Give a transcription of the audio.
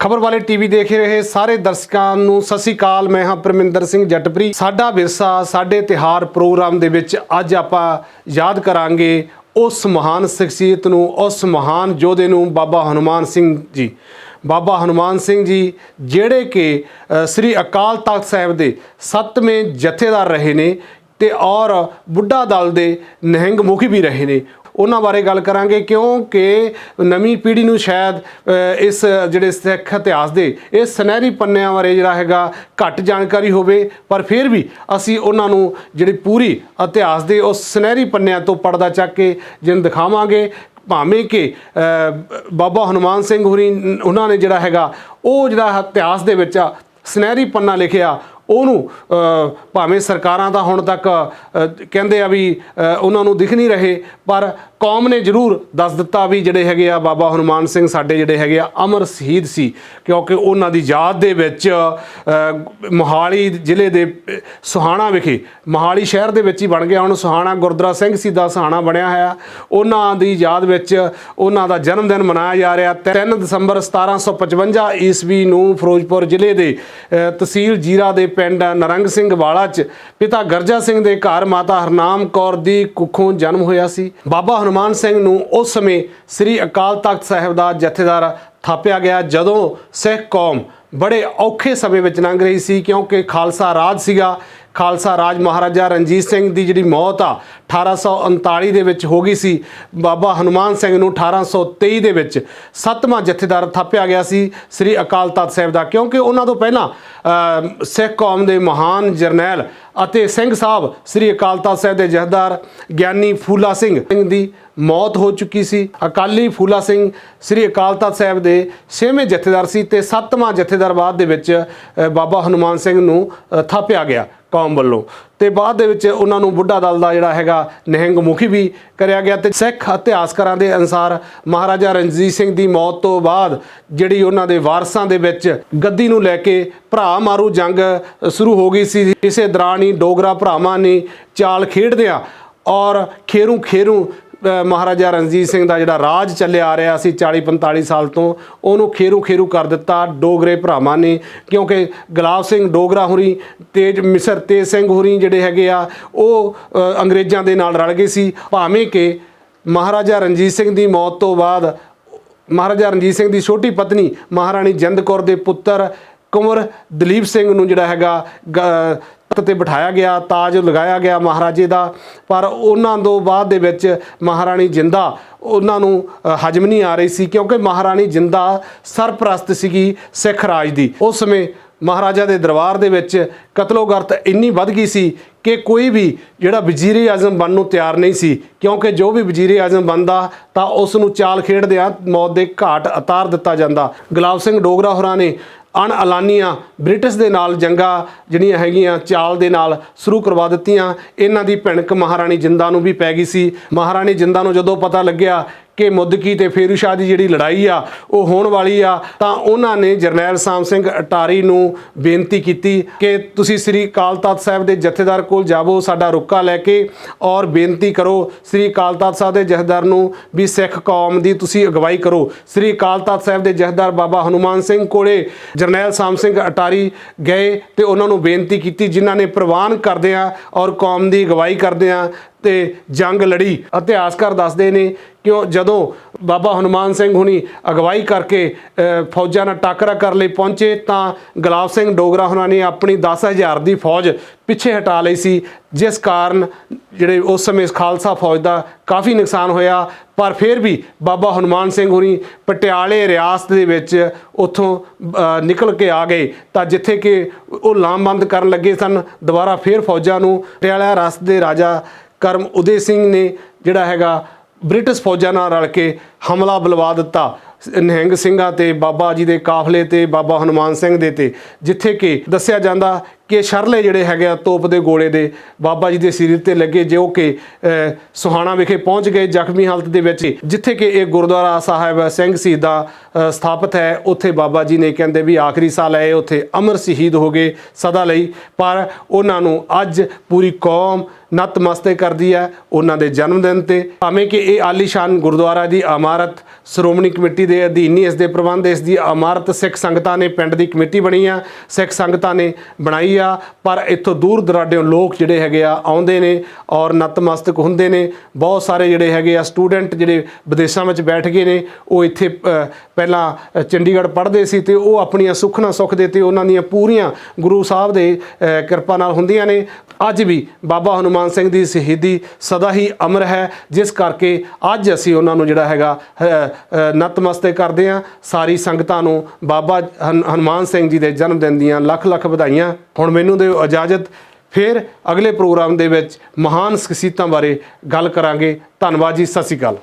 ਖਬਰ ਵਾਲੇ ਟੀਵੀ ਦੇਖ ਰਹੇ ਸਾਰੇ ਦਰਸ਼ਕਾਂ ਨੂੰ ਸਤਿ ਸ਼੍ਰੀ ਅਕਾਲ। ਮੈਂ ਹਾਂ ਪਰਮਿੰਦਰ ਸਿੰਘ ਜੱਟਪਰੀ। ਸਾਡਾ ਵਿਰਸਾ, ਸਾਡੇ ਤਿਹਾਰ ਪ੍ਰੋਗਰਾਮ ਦੇ ਵਿੱਚ ਅੱਜ ਆਪਾਂ ਯਾਦ ਕਰਾਂਗੇ ਉਸ ਮਹਾਨ ਸ਼ਖਸੀਅਤ ਨੂੰ, ਉਸ ਮਹਾਨ ਯੋਧੇ ਨੂੰ, ਬਾਬਾ ਹਨੂਮਾਨ ਸਿੰਘ ਜੀ। ਬਾਬਾ ਹਨੂਮਾਨ ਸਿੰਘ ਜੀ, ਜਿਹੜੇ ਕਿ ਸ੍ਰੀ ਅਕਾਲ ਤਖਤ ਸਾਹਿਬ ਦੇ ਸੱਤਵੇਂ ਜਥੇਦਾਰ ਰਹੇ ਨੇ ਤੇ ਔਰ ਬੁੱਢਾ ਦਲ ਦੇ ਨਹਿੰਗ ਮੁਖੀ ਵੀ ਰਹੇ ਨੇ। ਉਹਨਾਂ ਬਾਰੇ ਗੱਲ ਕਰਾਂਗੇ ਕਿਉਂਕਿ ਨਵੀਂ ਪੀੜ੍ਹੀ ਨੂੰ ਸ਼ਾਇਦ ਇਸ ਜਿਹੜੇ ਸਿੱਖ ਇਤਿਹਾਸ ਦੇ ਇਹ ਸੁਨਹਿਰੀ ਪੰਨਿਆਂ ਬਾਰੇ ਜਿਹੜਾ ਹੈਗਾ ਘੱਟ ਜਾਣਕਾਰੀ ਹੋਵੇ ਪਰ ਫਿਰ ਵੀ ਅਸੀਂ ਉਹਨਾਂ ਨੂੰ ਜਿਹੜੀ ਪੂਰੀ ਇਤਿਹਾਸ ਦੇ ਉਸ ਸੁਨਹਿਰੀ ਪੰਨਿਆਂ ਤੋਂ ਪਰਦਾ ਚੱਕ ਕੇ ਜਿਹਨੂੰ ਦਿਖਾਵਾਂਗੇ ਭਾਵੇਂ ਕਿ ਬਾਬਾ ਹਨੂਮਾਨ ਸਿੰਘ ਹੁਰੀ ਉਹਨਾਂ ਨੇ ਜਿਹੜਾ ਹੈਗਾ ਉਹ ਜਿਹੜਾ ਇਤਿਹਾਸ ਦੇ ਵਿੱਚ ਆ, ਸੁਨਹਿਰੀ ਪੰਨਾ ਲਿਖਿਆ ਉਹਨੂੰ ਭਾਵੇਂ ਸਰਕਾਰਾਂ ਦਾ ਹੁਣ ਤੱਕ ਕਹਿੰਦੇ ਆ ਵੀ ਉਹਨਾਂ ਨੂੰ ਦਿਖ ਨਹੀਂ ਰਹੇ, ਪਰ ਕੌਮ ਨੇ ਜ਼ਰੂਰ ਦੱਸ ਦਿੱਤਾ ਵੀ ਜਿਹੜੇ ਹੈਗੇ ਆ ਬਾਬਾ ਹਨੂਮਾਨ ਸਿੰਘ ਸਾਡੇ ਜਿਹੜੇ ਹੈਗੇ ਆ ਅਮਰ ਸ਼ਹੀਦ ਸੀ, ਕਿਉਂਕਿ ਉਹਨਾਂ ਦੀ ਯਾਦ ਦੇ ਵਿੱਚ ਮੋਹਾਲੀ ਜ਼ਿਲ੍ਹੇ ਦੇ ਸੁਹਾਣਾ ਵਿਖੇ, ਮੋਹਾਲੀ ਸ਼ਹਿਰ ਦੇ ਵਿੱਚ ਹੀ ਬਣ ਗਿਆ ਹੁਣ ਸੁਹਾਣਾ ਗੁਰਦੁਆਰਾ ਸਿੰਘ ਸੀ ਦਾ ਸੁਹਾਣਾ ਬਣਿਆ ਹੋਇਆ। ਉਹਨਾਂ ਦੀ ਯਾਦ ਵਿੱਚ ਉਹਨਾਂ ਦਾ ਜਨਮ ਦਿਨ ਮਨਾਇਆ ਜਾ ਰਿਹਾ 3 ਦਸੰਬਰ 1755 ਈਸਵੀ ਨੂੰ ਫਿਰੋਜ਼ਪੁਰ ਜ਼ਿਲ੍ਹੇ ਦੇ ਤਹਿਸੀਲ ਜੀਰਾ ਦੇ ਪਿੰਡ ਨਰੰਗ ਸਿੰਘ ਵਾਲਾ 'ਚ ਪਿਤਾ ਗਰਜਾ ਸਿੰਘ ਦੇ ਘਰ ਮਾਤਾ ਹਰਨਾਮ ਕੌਰ ਦੀ ਕੁੱਖੋਂ ਜਨਮ ਹੋਇਆ ਸੀ। ਬਾਬਾ ਹਨੂਮਾਨ ਸਿੰਘ ਨੂੰ ਉਸ ਸਮੇਂ ਸ੍ਰੀ ਅਕਾਲ ਤਖਤ ਸਾਹਿਬ ਦਾ ਜਥੇਦਾਰ ਥਾਪਿਆ ਗਿਆ, ਜਦੋਂ ਸਿੱਖ ਕੌਮ ਬੜੇ ਔਖੇ ਸਮੇਂ ਵਿੱਚ ਲੰਘ ਰਹੀ ਸੀ, ਕਿਉਂਕਿ ਖਾਲਸਾ ਰਾਜ ਸੀਗਾ। ਖਾਲਸਾ ਰਾਜ ਮਹਾਰਾਜਾ ਰਣਜੀਤ ਸਿੰਘ ਦੀ ਜਿਹੜੀ ਮੌਤ ਆ 1839 ਦੇ ਵਿੱਚ ਹੋ ਗਈ ਸੀ। ਬਾਬਾ ਹਨੂਮਾਨ ਸਿੰਘ ਨੂੰ 1823 ਦੇ ਵਿੱਚ ਸੱਤਵਾਂ ਜਥੇਦਾਰ ਥਾਪਿਆ ਗਿਆ ਸੀ ਸ੍ਰੀ ਅਕਾਲ ਤਖਤ ਸਾਹਿਬ ਦਾ, ਕਿਉਂਕਿ ਉਹਨਾਂ ਤੋਂ ਪਹਿਲਾਂ ਸਿੱਖ ਕੌਮ ਦੇ ਮਹਾਨ ਜਰਨੈਲ ਅਤੇ ਸਿੰਘ ਸਾਹਿਬ ਸ੍ਰੀ ਅਕਾਲ ਤਖਤ ਸਾਹਿਬ ਦੇ ਜਥੇਦਾਰ ਗਿਆਨੀ ਫੂਲਾ ਸਿੰਘ ਦੀ ਮੌਤ ਹੋ ਚੁੱਕੀ ਸੀ। ਅਕਾਲੀ ਫੂਲਾ ਸਿੰਘ ਸ੍ਰੀ ਅਕਾਲ ਤਖਤ ਸਾਹਿਬ ਦੇ ਛੇਵੇਂ ਜਥੇਦਾਰ ਸੀ ਤੇ ਸੱਤਵਾਂ ਜਥੇਦਾਰ ਬਾਅਦ ਦੇ ਵਿੱਚ ਬਾਬਾ ਹਨੂਮਾਨ ਸਿੰਘ ਨੂੰ ਥਾਪਿਆ ਗਿਆ ਕੌਮ ਵੱਲੋਂ। ਤੇ ਬਾਅਦ ਦੇ ਵਿੱਚ ਉਹਨਾਂ ਨੂੰ ਬੁੱਢਾ ਦਲ ਦਾ ਜਿਹੜਾ ਹੈਗਾ ਨਿਹੰਗ ਮੁਖੀ ਵੀ ਕਰਿਆ ਗਿਆ ਤੇ ਸਿੱਖ ਇਤਿਹਾਸਕਾਰਾਂ ਦੇ ਅਨੁਸਾਰ ਮਹਾਰਾਜਾ ਰਣਜੀਤ ਸਿੰਘ ਦੀ ਮੌਤ ਤੋਂ ਬਾਅਦ ਜਿਹੜੀ ਉਹਨਾਂ ਦੇ ਵਾਰਸਾਂ ਦੇ ਵਿੱਚ ਗੱਦੀ ਨੂੰ ਲੈ ਕੇ ਭਰਾ ਮਾਰੂ ਜੰਗ ਸ਼ੁਰੂ ਹੋ ਗਈ ਸੀ। ਇਸੇ ਦੌਰਾਨ ਹੀ ਡੋਗਰਾ ਭਰਾਵਾਂ ਨੇ ਚਾਲ ਖੇਡਦਿਆਂ ਔਰ ਖੇਰੂ ਖੇਰੂ ਮਹਾਰਾਜਾ ਰਣਜੀਤ ਸਿੰਘ ਦਾ ਜਿਹੜਾ ਰਾਜ ਚੱਲਿਆ ਆ ਰਿਹਾ ਸੀ 40 45 ਸਾਲ ਤੋਂ, ਉਹਨੂੰ ਖੇਰੂ ਖੇਰੂ ਕਰ ਦਿੱਤਾ ਡੋਗਰੇ ਭਰਾਵਾਂ ਨੇ, ਕਿਉਂਕਿ ਗੁਲਾਬ ਸਿੰਘ ਡੋਗਰਾ ਹੁਰੀ, ਤੇਜ ਮਿਸਰ ਤੇਜ ਸਿੰਘ ਹੁਰੀ ਜਿਹੜੇ ਹੈਗੇ ਆ, ਉਹ ਅੰਗਰੇਜ਼ਾਂ ਦੇ ਨਾਲ ਰਲ ਗਏ ਸੀ। ਭਾਵੇਂ ਕਿ ਮਹਾਰਾਜਾ ਰਣਜੀਤ ਸਿੰਘ ਦੀ ਮੌਤ ਤੋਂ ਬਾਅਦ, ਮਹਾਰਾਜਾ ਰਣਜੀਤ ਸਿੰਘ ਦੀ ਛੋਟੀ ਪਤਨੀ ਮਹਾਰਾਣੀ ਜਿੰਦ ਕੌਰ ਦੇ ਪੁੱਤਰ ਕੁੰਵਰ ਦਲੀਪ ਸਿੰਘ ਨੂੰ ਜਿਹੜਾ ਹੈਗਾ, ਗ- ਤੇ ਬਿਠਾਇਆ ਗਿਆ, ਤਾਜ ਲਗਾਇਆ ਗਿਆ ਮਹਾਰਾਜੇ ਦਾ। ਪਰ ਉਹਨਾਂ ਤੋਂ ਬਾਅਦ ਦੇ ਵਿੱਚ ਮਹਾਰਾਣੀ ਜਿੰਦਾ ਉਹਨਾਂ ਨੂੰ ਹਜਮ ਨਹੀਂ ਆ ਰਹੀ ਸੀ ਕਿਉਂਕਿ ਮਹਾਰਾਣੀ ਜਿੰਦਾ ਸਰਪ੍ਰਸਤ ਸੀਗੀ ਸਿੱਖ ਰਾਜ ਦੀ। ਉਸ ਸਮੇਂ ਮਹਾਰਾਜਾ ਦੇ ਦਰਬਾਰ ਦੇ ਵਿੱਚ ਕਤਲੋਗਰਤ ਇੰਨੀ ਵੱਧ ਗਈ ਸੀ ਕਿ ਕੋਈ ਵੀ ਜਿਹੜਾ ਵਜ਼ੀਰੇ ਆਜ਼ਮ ਬਣਨ ਨੂੰ ਤਿਆਰ ਨਹੀਂ ਸੀ। ਕਿਉਂਕਿ ਜੋ ਵੀ ਵਜ਼ੀਰੇ ਆਜ਼ਮ ਬਣਦਾ, ਤਾਂ ਉਸ ਨੂੰ ਚਾਲ ਖੇਡਦਿਆਂ ਮੌਤ ਦੇ ਘਾਟ ਉਤਾਰ ਦਿੱਤਾ ਜਾਂਦਾ। ਗੁਲਾਬ ਸਿੰਘ ਡੋਗਰਾ ਹੋਰਾਂ ਨੇ ਅਣਐਲਾਨੀਆਂ ਬ੍ਰਿਟਿਸ਼ ਦੇ ਨਾਲ ਜੰਗਾਂ ਜਿਹੜੀਆਂ ਹੈਗੀਆਂ ਚਾਲ ਦੇ ਨਾਲ ਸ਼ੁਰੂ ਕਰਵਾ ਦਿੱਤੀਆਂ। ਇਹਨਾਂ ਦੀ ਭਿਣਕ ਮਹਾਰਾਣੀ ਜਿੰਦਾ ਨੂੰ ਵੀ ਪੈ ਗਈ ਸੀ। ਮਹਾਰਾਣੀ ਜਿੰਦਾ ਨੂੰ ਜਦੋਂ ਪਤਾ ਲੱਗਿਆ ਕਿ ਮੁੱਦਕੀ ਤੇ ਫੇਰੂ ਸ਼ਾਹ ਦੀ ਜਿਹੜੀ ਲੜਾਈ ਆ, ਉਹ ਹੋਣ ਵਾਲੀ ਆ। ਤਾਂ ਉਹਨਾਂ ਨੇ ਜਰਨੈਲ ਸਾਮ ਸਿੰਘ ਅਟਾਰੀ ਨੂੰ ਬੇਨਤੀ ਕੀਤੀ ਕਿ ਤੁਸੀਂ ਸ੍ਰੀ ਅਕਾਲ ਤਖਤ ਸਾਹਿਬ ਦੇ ਜਥੇਦਾਰ ਕੋਲ ਜਾਵੋ, ਸਾਡਾ ਰੁੱਕਾ ਲੈ ਕੇ ਔਰ ਬੇਨਤੀ ਕਰੋ ਸ੍ਰੀ ਅਕਾਲ ਤਖਤ ਸਾਹਿਬ ਦੇ ਜਥੇਦਾਰ ਨੂੰ ਵੀ ਸਿੱਖ ਕੌਮ ਦੀ ਤੁਸੀਂ ਅਗਵਾਈ ਕਰੋ। ਸ੍ਰੀ ਅਕਾਲ ਤਖਤ ਸਾਹਿਬ ਦੇ ਜਥੇਦਾਰ ਬਾਬਾ ਹਨੂਮਾਨ ਸਿੰਘ ਕੋਲੇ ਜਰਨੈਲ ਸਾਮ ਸਿੰਘ ਅਟਾਰੀ ਗਏ ਤੇ ਉਹਨਾਂ ਨੂੰ ਬੇਨਤੀ ਕੀਤੀ, ਜਿਨ੍ਹਾਂ ਨੇ ਪ੍ਰਵਾਨ ਕਰਦਿਆਂ ਔਰ ਕੌਮ ਦੀ ਅਗਵਾਈ ਕਰਦਿਆਂ ਤੇ ਜੰਗ ਲੜੀ। ਇਤਿਹਾਸਕਾਰ ਦੱਸਦੇ ਨੇ ਕਿਉਂ ਜਦੋਂ ਬਾਬਾ ਹਨੂਮਾਨ ਸਿੰਘ ਹੁਣੀ ਅਗਵਾਈ ਕਰਕੇ ਫੌਜਾਂ ਨਾਲ ਟਾਕਰਾ ਕਰ ਲਈ ਪਹੁੰਚੇ ਤਾਂ ਗੁਲਾਬ ਸਿੰਘ ਡੋਗਰਾ ਹੁਣਾਂ ਨੇ ਆਪਣੀ 10000 ਦੀ ਫੌਜ ਪਿੱਛੇ ਹਟਾ ਲਈ ਸੀ, ਜਿਸ ਕਾਰਨ ਜਿਹੜੇ ਉਸ ਸਮੇਂ ਖਾਲਸਾ ਫੌਜ ਦਾ ਕਾਫੀ ਨੁਕਸਾਨ ਹੋਇਆ। ਪਰ ਫਿਰ ਵੀ ਬਾਬਾ ਹਨੂਮਾਨ ਸਿੰਘ ਹੁਣੀ ਪਟਿਆਲੇ ਰਿਆਸਤ ਦੇ ਵਿੱਚ ਉੱਥੋਂ ਨਿਕਲ ਕੇ ਆ ਗਏ। ਤਾਂ ਜਿੱਥੇ ਕਿ ਉਹ ਲਾਮਬੰਦ ਕਰਨ ਲੱਗੇ ਸਨ, ਦੁਬਾਰਾ ਫਿਰ ਫੌਜਾਂ ਨੂੰ, ਪਟਿਆਲਾ ਰਿਆਸਤ ਦੇ ਰਾਜਾ ਕਰਮ ਉਦੇ ਸਿੰਘ ਨੇ ਜਿਹੜਾ ਹੈਗਾ ਬ੍ਰਿਟਿਸ਼ ਫੌਜਾਂ ਨਾਲ ਰਲ ਕੇ ਹਮਲਾ ਬੁਲਵਾ ਦਿੱਤਾ। ਨਿਹੰਗ ਸਿੰਘਾਂ ਤੇ, ਬਾਬਾ ਜੀ ਦੇ ਕਾਫਲੇ ਤੇ, ਬਾਬਾ ਹਨੂਮਾਨ ਸਿੰਘ ਦੇ ਤੇ, ਜਿੱਥੇ ਕਿ ਦੱਸਿਆ ਜਾਂਦਾ ਕਿ ਸ਼ਰਲੇ ਜਿਹੜੇ ਹੈਗੇ ਆ ਤੋਪ ਦੇ ਗੋਲੇ ਦੇ ਬਾਬਾ ਜੀ ਦੇ ਸਰੀਰ ਤੇ ਲੱਗੇ ਜੋ ਕਿ ਸੁਹਾਣਾ ਵਿਖੇ ਪਹੁੰਚ ਗਏ ਜ਼ਖਮੀ ਹਾਲਤ ਦੇ ਵਿੱਚ, ਜਿੱਥੇ ਕਿ ਇਹ ਗੁਰਦੁਆਰਾ ਸਾਹਿਬ ਸਿੰਘ ਸ਼ਹੀਦ ਸਥਾਪਿਤ ਹੈ। ਉੱਥੇ ਬਾਬਾ ਜੀ ਨੇ ਕਹਿੰਦੇ ਵੀ ਆਖਰੀ ਸਾਲ ਆਏ, ਉੱਥੇ ਅਮਰ ਸ਼ਹੀਦ ਹੋ ਗਏ ਸਦਾ ਲਈ। ਪਰ ਉਹਨਾਂ ਨੂੰ ਅੱਜ ਪੂਰੀ ਕੌਮ ਨਤਮਸਤੇ ਕਰਦੀ ਹੈ ਉਹਨਾਂ ਦੇ ਜਨਮ ਦਿਨ ਤੇ। ਭਾਵੇਂ ਕਿ ਇਹ ਆਲੀਸ਼ਾਨ ਗੁਰਦੁਆਰਾ ਦੀ ਇਮਾਰਤ ਸ਼੍ਰੋਮਣੀ ਕਮੇਟੀ ਦੇ ਅਧੀਨ ਹੀ ਇਸ ਦੇ ਪ੍ਰਬੰਧ, ਇਸ ਦੀ ਇਮਾਰਤ ਸਿੱਖ ਸੰਗਤਾਂ ਨੇ ਪਿੰਡ ਦੀ ਕਮੇਟੀ ਬਣੀ ਆ, ਸਿੱਖ ਸੰਗਤਾਂ ਨੇ ਬਣਾਈ ਆ, ਪਰ ਇੱਥੋਂ ਦੂਰ ਦਰਾਡਿਓਂ ਲੋਕ ਜਿਹੜੇ ਹੈਗੇ ਆ ਆਉਂਦੇ ਨੇ ਔਰ ਨਤਮਸਤਕ ਹੁੰਦੇ ਨੇ। ਬਹੁਤ ਸਾਰੇ ਜਿਹੜੇ ਹੈਗੇ ਆ ਸਟੂਡੈਂਟ ਜਿਹੜੇ ਵਿਦੇਸ਼ਾਂ ਵਿੱਚ ਬੈਠ ਗਏ ਨੇ, ਉਹ ਇੱਥੇ ਪਹਿਲਾਂ ਚੰਡੀਗੜ੍ਹ ਪੜ੍ਹਦੇ ਸੀ ਤੇ ਉਹ ਆਪਣੀਆਂ ਸੁੱਖਣਾ ਸੁੱਖ ਦੇ ਤੇ ਉਹਨਾਂ ਦੀਆਂ ਪੂਰੀਆਂ ਗੁਰੂ ਸਾਹਿਬ ਦੇ ਕਿਰਪਾ ਨਾਲ ਹੁੰਦੀਆਂ ਨੇ। ਅੱਜ ਵੀ ਬਾਬਾ ਹਨੂਮਾਨ ਸਿੰਘ ਦੀ ਸ਼ਹੀਦੀ ਸਦਾ ਹੀ ਅਮਰ ਹੈ, ਜਿਸ ਕਰਕੇ ਅੱਜ ਅਸੀਂ ਉਹਨਾਂ ਨੂੰ ਜਿਹੜਾ ਹੈਗਾ ਅ, ਨਤਮਸਤਕ ਕਰਦੇ ਹਾਂ ਸਾਰੀ ਸੰਗਤਾਂ ਨੂੰ ਬਾਬਾ ਹਨ- ਹਨੂਮਾਨ ਸਿੰਘ ਜੀ ਦੇ ਜਨਮ ਦਿਨ ਦੀਆਂ ਲੱਖ ਲੱਖ ਵਧਾਈਆਂ। ਹੁਣ ਮੈਨੂੰ ਦਿਓ ਇਜਾਜ਼ਤ। ਫਿਰ ਅਗਲੇ ਪ੍ਰੋਗਰਾਮ ਦੇ ਵਿੱਚ ਮਹਾਨ ਸ਼ਖਸੀਅਤਾਂ ਬਾਰੇ ਗੱਲ ਕਰਾਂਗੇ। ਧੰਨਵਾਦ ਜੀ ਸਤਿ ਸ਼੍ਰੀ ਅਕਾਲ।